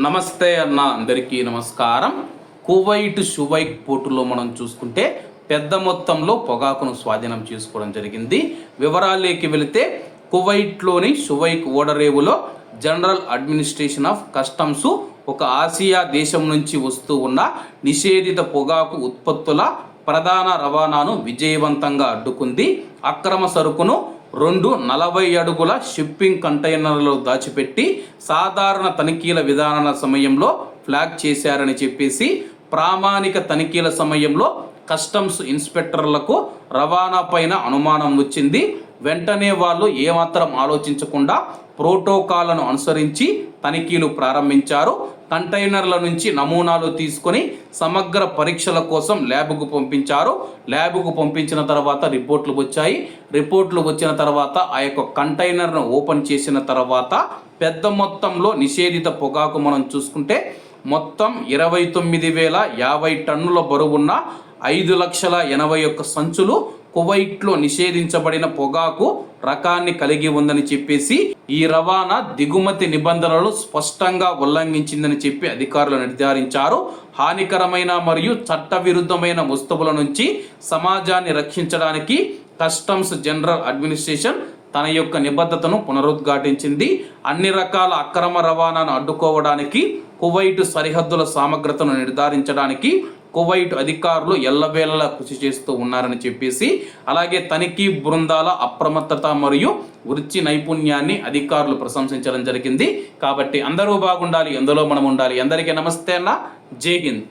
నమస్తే అన్న అందరికీ నమస్కారం. కువైట్ షువైట్ పోర్టులో మనం చూసుకుంటే పెద్ద మొత్తంలో పొగాకును స్వాధీనం చేసుకోవడం జరిగింది. వివరాలేకి వెళితే కువైట్లోని షువైక్ ఓడరేవులో జనరల్ అడ్మినిస్ట్రేషన్ ఆఫ్ కస్టమ్స్ ఒక ఆసియా దేశం నుంచి వస్తూ ఉన్న నిషేధిత పొగాకు ఉత్పత్తుల ప్రధాన రవాణాను విజయవంతంగా అడ్డుకుంది. అక్రమ సరుకును రెండు నలభై అడుగుల షిప్పింగ్ కంటైనర్లో దాచిపెట్టి సాధారణ తనిఖీల విధానాల సమయంలో ఫ్లాగ్ చేశారని చెప్పేసి ప్రామాణిక తనిఖీల సమయంలో కస్టమ్స్ ఇన్స్పెక్టర్లకు రవాణా పైన అనుమానం వచ్చింది. వెంటనే వాళ్ళు ఏమాత్రం ఆలోచించకుండా ప్రోటోకాల్లను అనుసరించి తనిఖీలు ప్రారంభించారు. కంటైనర్ల నుంచి నమూనాలు తీసుకొని సమగ్ర పరీక్షల కోసం ల్యాబ్కు పంపించారు. ల్యాబ్కు పంపించిన తర్వాత రిపోర్ట్లు వచ్చాయి. రిపోర్ట్లు వచ్చిన తర్వాత ఆ యొక్క కంటైనర్ను ఓపెన్ చేసిన తర్వాత పెద్ద మొత్తంలో నిషేధిత పొగాకు మనం చూసుకుంటే మొత్తం ఇరవై తొమ్మిది వేల యాభై టన్నుల బరువున్న ఐదు లక్షల ఎనభై ఒక్క సంచులు కువైట్లో నిషేధించబడిన పొగాకు రకాన్ని కలిగి ఉందని చెప్పేసి ఈ రవాణా దిగుమతి నిబంధనలు స్పష్టంగా ఉల్లంఘించిందని చెప్పి అధికారులు నిర్ధారించారు. హానికరమైన మరియు చట్టవిరుద్ధమైన వస్తువుల నుంచి సమాజాన్ని రక్షించడానికి కస్టమ్స్ జనరల్ అడ్మినిస్ట్రేషన్ తన యొక్క నిబద్ధతను పునరుద్ఘాటించింది. అన్ని రకాల అక్రమ రవాణాను అడ్డుకోవడానికి కువైట్ సరిహద్దుల సామగ్రతను నిర్ధారించడానికి కువైట్ అధికారులు ఎల్లవేళలా కృషి చేస్తూ ఉన్నారని చెప్పేసి అలాగే తనిఖీ బృందాల అప్రమత్తత మరియు వృత్తి నైపుణ్యాన్ని అధికారులు ప్రశంసించడం జరిగింది. కాబట్టి అందరూ బాగుండాలి ఎందులో మనం ఉండాలి. అందరికీ నమస్తే అన్న. జై హింద్.